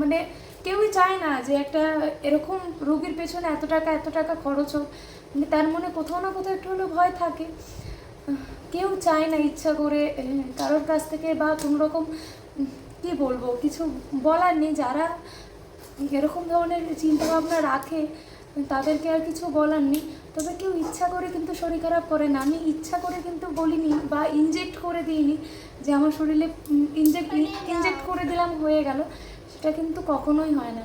মানে কেউই চায় না যে একটা এরকম রোগীর পেছনে এত টাকা এত টাকা খরচ হোক। মানে তার মনে কোথাও না কোথাও একটু হলেও ভয় থাকে। কেউ চায় না ইচ্ছা করে কারোর কাছ থেকে বা কোনো রকম, কি বলব, কিছু বলার নেই। যারা এরকম ধরনের চিন্তাভাবনা রাখে, তাদেরকে আর কিছু বলার নেই। তবে কেউ ইচ্ছা করে কিন্তু শরীর খারাপ করে না। আমি ইচ্ছা করে কিন্তু বলিনি বা ইনজেক্ট করে দিইনি যে আমার শরীরে ইনজেক্ট ইনজেক্ট করে দিলাম, হয়ে গেল। সেটা কিন্তু কখনোই হয় না।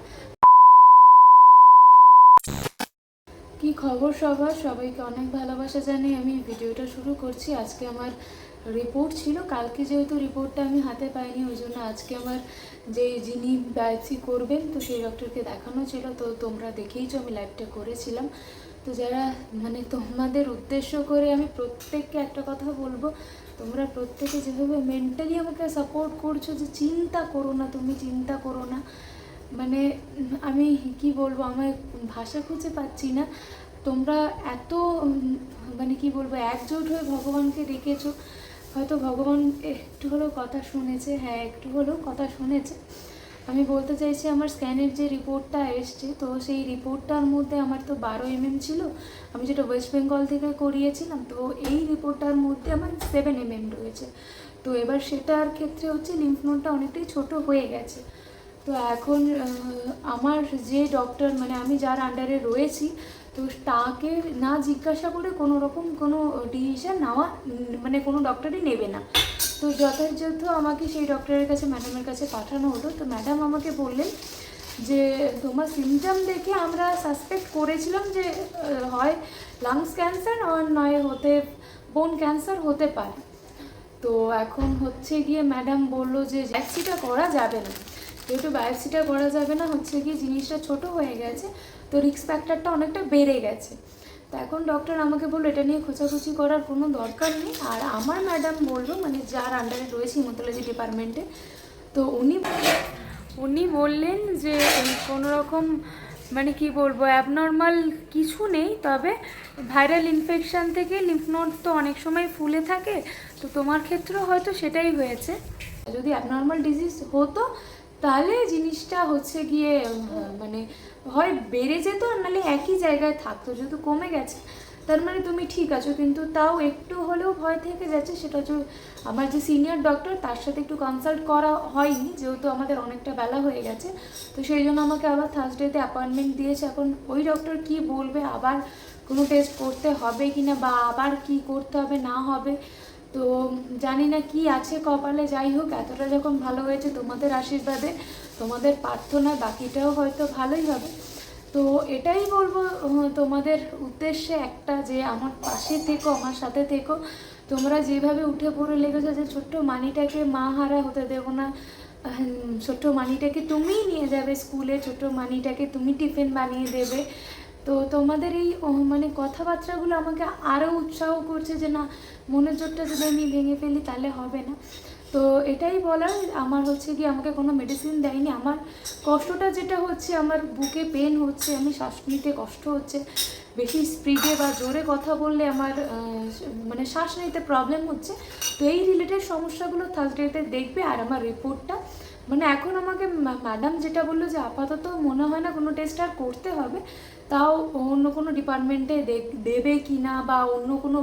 কি খবর সবার? সবাইকে অনেক ভালোবাসা জানিয়ে আমি ভিডিওটা শুরু করছি। আজকে আমার রিপোর্ট ছিল। কালকে যেহেতু রিপোর্টটা আমি হাতে পাইনি, ওই জন্য আজকে আমার যে যিনি বায়োপসি করবেন, তো সেই ডক্টরকে দেখানো ছিল। তো তোমরা দেখেইছো, আমি লাইভটা করেছিলাম। তো যারা মানে তোমাদের উদ্দেশ্য করে আমি প্রত্যেককে একটা কথা বলব তোমরা প্রত্যেকে যেভাবে মেন্টালি আমাকে সাপোর্ট করছ যে চিন্তা করো না, তুমি চিন্তা করো না। মানে আমি কি বলব আমার ভাষা খুঁজে পাচ্ছি না। তোমরা এত মানে কি বলব, একজোট হয়ে ভগবানকে ডেকেছো। হয়তো ভগবান একটু হলেও কথা শুনেছে হ্যাঁ একটু হলেও কথা শুনেছে। আমি বলতে চাইছি, আমার স্ক্যানের যে রিপোর্টটা এসছে, তো সেই রিপোর্টটার মধ্যে আমার তো বারো এমএম ছিল। আমি যেটা ওয়েস্ট বেঙ্গল থেকে করিয়েছিলাম, তো এই রিপোর্টটার মধ্যে আমার সেভেন এমএম রয়েছে। তো এবার সেটার ক্ষেত্রে হচ্ছে লিম্ফ নোডটা অনেকটাই ছোট হয়ে গেছে। তো এখন আমার যে ডক্টর মানে আমি যার আন্ডারে রয়েছি তো তাকে না জিজ্ঞাসা করে কোনো রকম কোনো ডিসিশন নেওয়া মানে কোনো ডক্টরই নেবে না। তো যথাযথ আমাকে সেই ডক্টরের কাছে ম্যাডামের কাছে পাঠানো হলো। তো ম্যাডাম আমাকে বললেন যে, তোমার সিমটম দেখে আমরা সাসপেক্ট করেছিলাম যে হয় লাংস ক্যান্সার আর নয় হতে বোন ক্যান্সার হতে পারে। তো এখন হচ্ছে গিয়ে ম্যাডাম বলল যে ভ্যাকসিটা করা যাবে না। যেহেতু বায়োপসিটা করা যাবে না, হচ্ছে গিয়ে জিনিসটা ছোট হয়ে গেছে। তো রিক্স ফ্যাক্টরটা অনেকটা বেড়ে গেছে। তো এখন ডক্টর আমাকে বলল এটা নিয়ে খোঁচাখুচি করার কোনো দরকার নেই। আর আমার ম্যাডাম বলল মানে যার আন্ডারে রয়েছে হিমোটোলজি ডিপার্টমেন্টে তো উনি উনি বললেন যে কোনো রকম মানে কি বলব অ্যাবনর্মাল কিছু নেই তবে ভাইরাল ইনফেকশান থেকে লিম্ফ নোড তো অনেক সময় ফুলে থাকে তো তোমার ক্ষেত্রেও হয়তো সেটাই হয়েছে। যদি অ্যাবনর্মাল ডিজিজ হতো তাহলে জিনিসটা হচ্ছে গিয়ে মানে হয় বেড়ে যেত আর নাহলে একই জায়গায় থাকতো, যেহেতু কমে গেছে। তার মানে তুমি ঠিক আছো, কিন্তু তাও একটু হলেও ভয় থেকে যাচ্ছে, সেটা হচ্ছে আমার যে সিনিয়র ডক্টর তার সাথে একটু কনসাল্ট করা হয়নি, যেহেতু আমাদের অনেকটা বেলা হয়ে গেছে। তো সেই জন্য আমাকে আবার থার্সডেতে অ্যাপয়েন্টমেন্ট দিয়েছে। এখন ওই ডক্টর কি বলবে, আবার কোনো টেস্ট করতে হবে কি না বা আবার কি করতে হবে, না হবে, তো জানি না কি আছে কপালে, যাই হোক, এতটা যখন ভালো হয়েছে তোমাদের আশীর্বাদে তোমাদের প্রার্থনা বাকিটাও হয়তো ভালোই হবে। তো এটাই বলব তোমাদের উদ্দেশ্যে একটা যে আমার পাশে থেকো, আমার সাথে থেকো। তোমরা যেভাবে উঠে পড়ে লেগেছো যে ছোট্ট মানিটাকে মা হারা হতে দেবো না ছোট্ট মানিটাকে তুমিই নিয়ে যাবে স্কুলে, ছোট্ট মানিটাকে তুমি টিফিন বানিয়ে দেবে। তো তোমাদের এই মানে কথাবার্তাগুলো আমাকে আরও উৎসাহ করছে যে না, মনের জোরটা যদি আমি ভেঙে ফেলি তাহলে হবে না। তো এটাই বলার, আমার হচ্ছে কি আমাকে কোনো মেডিসিন দেয়নি। আমার কষ্টটা যেটা হচ্ছে, আমার বুকে পেন হচ্ছে, আমি শ্বাস নিতে কষ্ট হচ্ছে। বেশি স্পিডে বা জোরে কথা বললে আমার মানে শ্বাস নিতে প্রবলেম হচ্ছে। তো এই রিলেটেড সমস্যাগুলো থার্সডেতে দেখবে আর আমার রিপোর্টটা মানে এখন আমাকে ম্যাডাম যেটা বলল যে আপাতত মনে হয় না কোনো টেস্ট আর করতে হবে। তাও অন্য কোনো ডিপার্টমেন্টে দেবে কি না বা অন্য কোনো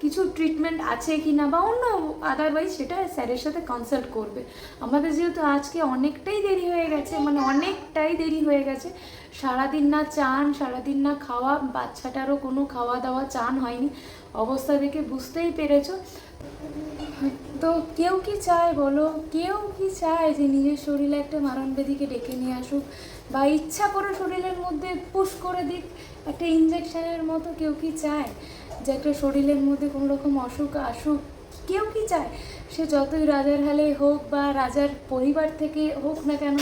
কিছু ট্রিটমেন্ট আছে কি না বা অন্য আদারওয়াইজ সেটা স্যারের সাথে কনসাল্ট করবে। আমাদের যেহেতু আজকে অনেকটাই দেরি হয়ে গেছে মানে অনেকটাই দেরি হয়ে গেছে। সারাদিন না চান, সারাদিন না খাওয়া, বাচ্চাটারও কোনো খাওয়া দাওয়া চান হয়নি। অবস্থা দেখে বুঝতেই পেরেছ। তো কেউ কি চায় বলো? কেউ কি চায় যে নিজের শরীরে একটা মারণ ব্যাধিকে ডেকে নিয়ে আসুক? বা ইচ্ছা করে শরীরের মধ্যে পুশ করে দিক, একটা ইঞ্জেকশনের মতো কেউ কি চায়? যে একটা শরীরের মধ্যে কোনো রকম অসুখ, আসুক, কেউ কি চায়, সে যতই রাজার হালে হোক বা রাজার পরিবার থেকে হোক না কেন,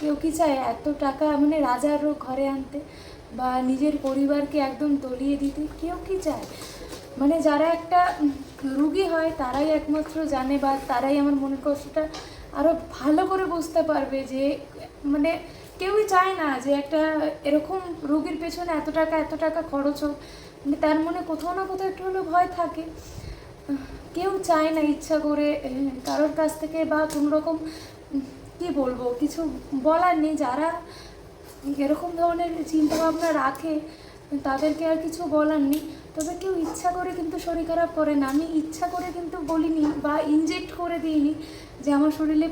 কেউ কি চায় এত টাকা মানে রাজারও ঘরে আনতে বা নিজের পরিবারকে একদম তলিয়ে দিতে, কেউ কি চায়? মানে যারা একটা রুগী হয়, তারাই একমাত্র জানে বা তারাই আমার মনের কষ্টটা আরও ভালো করে বুঝতে পারবে যে মানে কেউই চায় না যে একটা এরকম রুগীর পেছনে এত টাকা এত টাকা খরচ হোক। তার মনে কোথাও না কোথাও একটু হলেও ভয় থাকে। কেউ চায় না ইচ্ছা করে কারোর কাছ থেকে বা কোনো রকম কি বলব, কিছু বলার নেই। যারা এরকম ধরনের চিন্তা ভাবনা রাখে, তাদেরকে আর কিছু বলার নেই। তবে কেউ ইচ্ছা করে কিন্তু শরীর খারাপ করে না। আমি ইচ্ছা করে কিন্তু বলিনি বা ইনজেক্ট করে দিইনি যে আমার শরীরে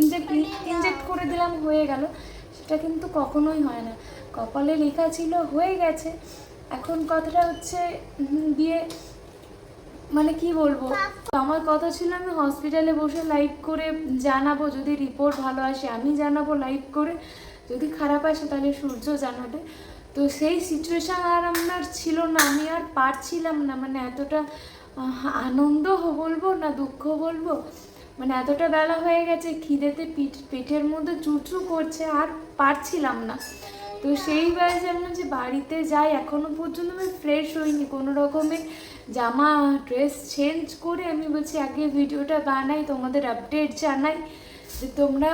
ইনজেক্ট ইনজেক্ট করে দিলাম, হয়ে গেল। সেটা কিন্তু কখনোই হয় না। কপালে লেখা ছিল, হয়ে গেছে। এখন কথাটা হচ্ছে গিয়ে মানে কি বলব? আমার কথা ছিল আমি হসপিটালে বসে লাইভ করে জানাব, যদি রিপোর্ট ভালো আসে আমি জানাব লাইভ করে। যদি খারাপ আসে তাহলে সূর্য জানাবে। তো সেই সিচুয়েশান আর আমার ছিল না, আমি আর পারছিলাম না। মানে এতটা আনন্দ বলব না দুঃখ বলব? মানে এতটা বেলা হয়ে গেছে, খিদেতে পিঠ, পেটের মধ্যে চুচু করছে, আর পারছিলাম না। তো সেই বাজে আমি যে বাড়িতে যাই, এখনও পর্যন্ত আমি ফ্রেশ হইনি। কোনো রকমের জামা ড্রেস চেঞ্জ করে আমি বলছি, আগে ভিডিওটা বানাই, তোমাদের আপডেট জানাই। যে তোমরা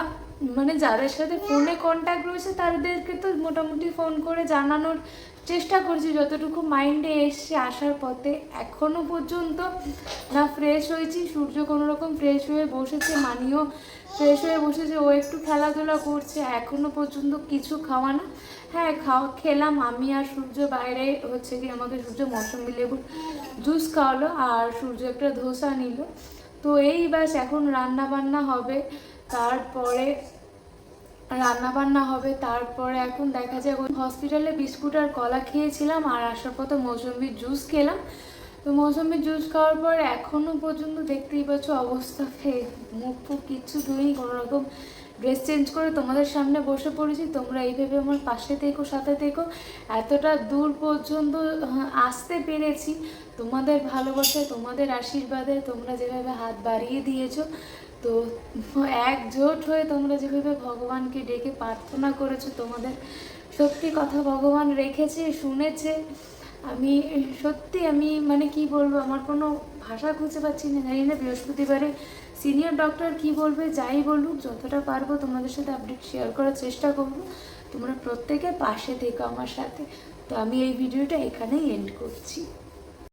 মানে যাদের সাথে ফোনে কন্ট্যাক্ট রয়েছে, তাদেরকে তো মোটামুটি ফোন করে জানানোর চেষ্টা করছি, যতটুকু মাইন্ডে এসছে আসার পথে। এখনও পর্যন্ত না ফ্রেশ হয়েছি, সূর্য কোনো রকম ফ্রেশ হয়ে বসেছে, মানিও ফ্রেশ বসেছে ও একটু খেলাধুলা করছে, এখনও পর্যন্ত কিছু খাওয়া না। হ্যাঁ খাওয়া, খেলাম। আমি আর সূর্য বাইরে হচ্ছে কি আমাকে সূর্য মৌসুমি লেবুর জুস খাওয়ালো আর সূর্য একটা ধোসা নিল। তো এই ব্যাস, এখন রান্না বান্না হবে। তারপরে রান্না বান্না হবে। তারপরে এখন দেখা যায় হসপিটালে বিস্কুট আর কলা খেয়েছিলাম আর আসার পথে মৌসুমির জুস খেলাম। তো মৌসুমির জুস খাওয়ার পর এখনও পর্যন্ত দেখতেই পাচ্ছ অবস্থা ফে- মুখ ফুক কিচ্ছু ধুই কোনো রকম ড্রেস চেঞ্জ করে তোমাদের সামনে বসে পড়েছি। তোমরা এইভাবে আমার পাশে থেকো, সাথে থেকো। এতটা দূর পর্যন্ত আসতে পেরেছি। তোমাদের ভালোবাসায়, তোমাদের আশীর্বাদে তোমরা যেভাবে হাত বাড়িয়ে দিয়েছ, তো একজোট হয়ে তোমরা যেভাবে ভগবানকে ডেকে প্রার্থনা করেছ, তোমাদের সত্যি কথা ভগবান রেখেছে, শুনেছে। আমি, সত্যি আমি মানে কি বলব, আমার কোনো ভাষা খুঁজে পাচ্ছি না। জানি না বৃহস্পতিবারে সিনিয়র ডক্টর কি বলবে, যাই বলুক, যতটা পারব তোমাদের সাথে আপডেট শেয়ার করার চেষ্টা করব। তোমরা প্রত্যেকে পাশে থেকো আমার সাথে। তো আমি এই ভিডিওটা এখানেই এন্ড করছি।